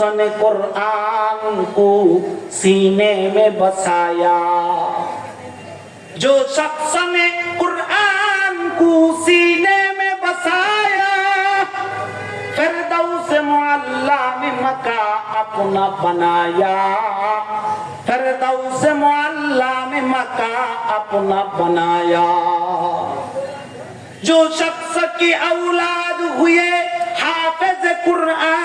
روشن قرآن کو سینے میں بسایا۔ جو شخص نے قرآن کو سینے میں بسایا، فردوس معلہ میں مکہ اپنا بنایا۔ فردوس معلہ میں مکہ اپنا بنایا۔ جو شخص کی اولاد ہوئے، حافظ قرآن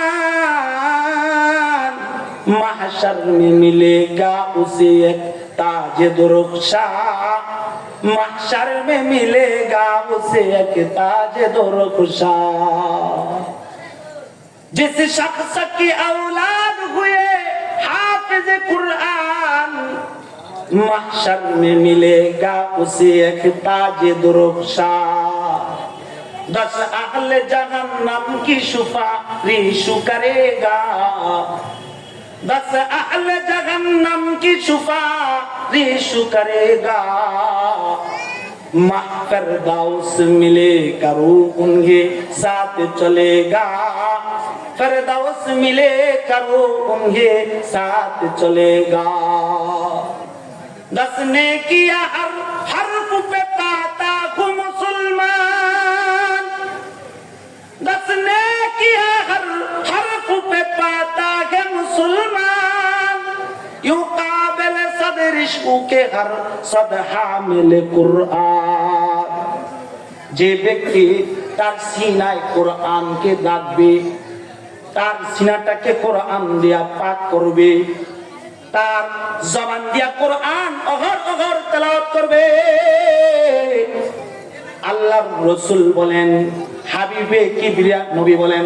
محشر میں ملے گا اسے ایک تاج درخشا محشر میں ملے گا اسے ایک تاج درخشا جس شخص کی اولاد ہوئے حافظ قرآن محشر میں ملے گا اسے ایک تاج درخشا دس اہل جہنم کی شفا ریشو کرے گا بس اہل جہنم کی سفارش کرے گا۔ ماہ داؤس ملے کرو ان کے ساتھ چلے گا۔ فردوس ملے کرو ان کے ساتھ چلے گا۔ دس نے کیا ہر حرف پہ پاک ইশকুকে আর সদহা মেলে কুরআন। যে ব্যক্তি তার সিনায় কোরআনকে দাগবে তার সিনাটাকে কোরআন দিয়া পাক করবে, তার জবান দিয়া কোরআন অহর অহর তেলাওয়াত করবে। আল্লাহ রসুল বলেন, হাবিবে কিবরিয়া নবী বলেন,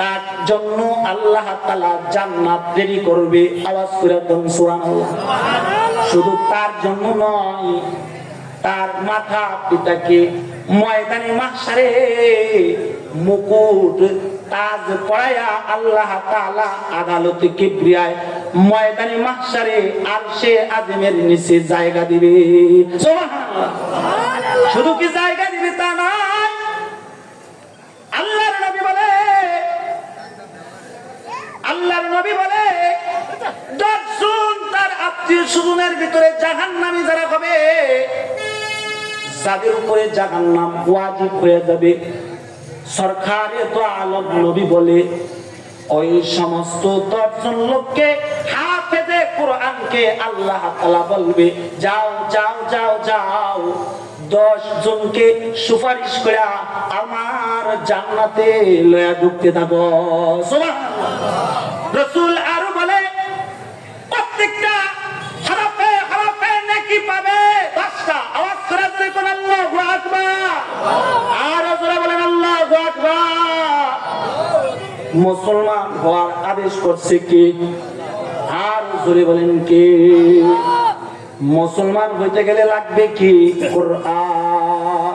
তার জন্য আল্লাহ তালা জান্নাত দেরি করবে। আওয়াজ করে সুরান আল্লাহ শুধু তার জন্য নয়, তার মাথা পিতাকে ময়দানে মাসারে মুকুট, তাজ পড়ায়া আল্লাহ তাআলা আদালতে কিবরিয়ায় ময়দানে মাসারে আর সে আজমের নিচে জায়গা দিবে। শুধু কি জায়গা দিবে তা নয়, আল্লাহর নবী বলে, আল্লাহর নবী বলে তার আত্মীয় স্বজনের ভিতরে জাহান্নামী যারা হবে, যাদের উপরে জাহান্নাম ওয়াজিব হয়ে যাবে। সরকারে তো আলম নবী বলে, ওই সমস্ত দশজন লোককে হাফেজে কোরআনকে আল্লাহ তাআলা বলবে, যাও যাও যাও যাও, দশ জনকে সুপারিশ করে আমার জান্নাতে লয়া ঢুকতে থাকো। রসুল আরও বলে, প্রত্যেকটা মুসলমান হওয়ার আদেশ করছে কি? আর জোরে বলেন কি? মুসলমান হইতে গেলে লাগবে কি? কোরআন।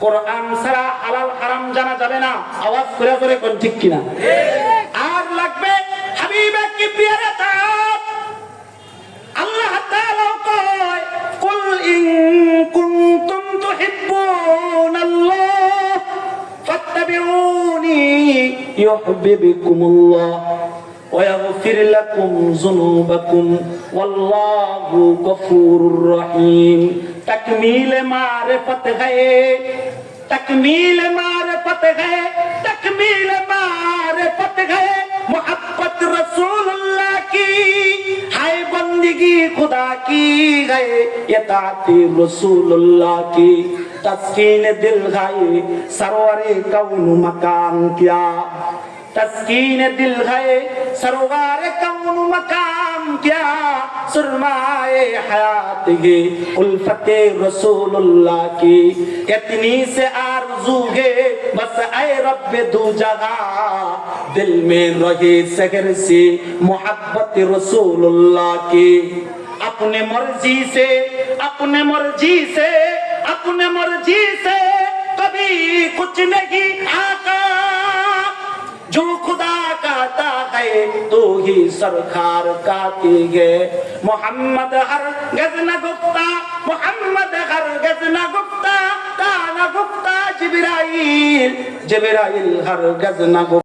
কোরআন ছাড়া আলাল আরাম জানা যাবে না। আওয়াজ করে করে কোন ঠিক কিনা? আর লাগবে হাবিবে কি তাআত يحببكم الله ويغفر لكم ذنوبكم والله غفور رحيم تكميل معرفت ہے تکمیل معرفت ہے تکمیل معرفت ہے محبت رسول اللہ کی ہے بندگی خدا کی ہے اطاعت رسول اللہ کی تسکین دل ہے سرور کون مکان کیا تسکین دل ہے سروار کون مقام کیا؟ سرمائے حیات گے الفت رسول اللہ کی۔ اتنی سے آرزو گے بس اے رب دو جگہ۔ دل میں رہے سگر سے محبت رسول اللہ کی۔ اپنے مرضی سے، اپنے مرضی سے، اپنے مرضی سے کبھی کچھ نہیں آ है तो ही सरकार कहती है मोहम्मद हर गज न गुप्ता मोहम्मद हर गज न गुप्ता ताना गुप्ता जिब्राइल जिब्राइल हर गज न गुप्ता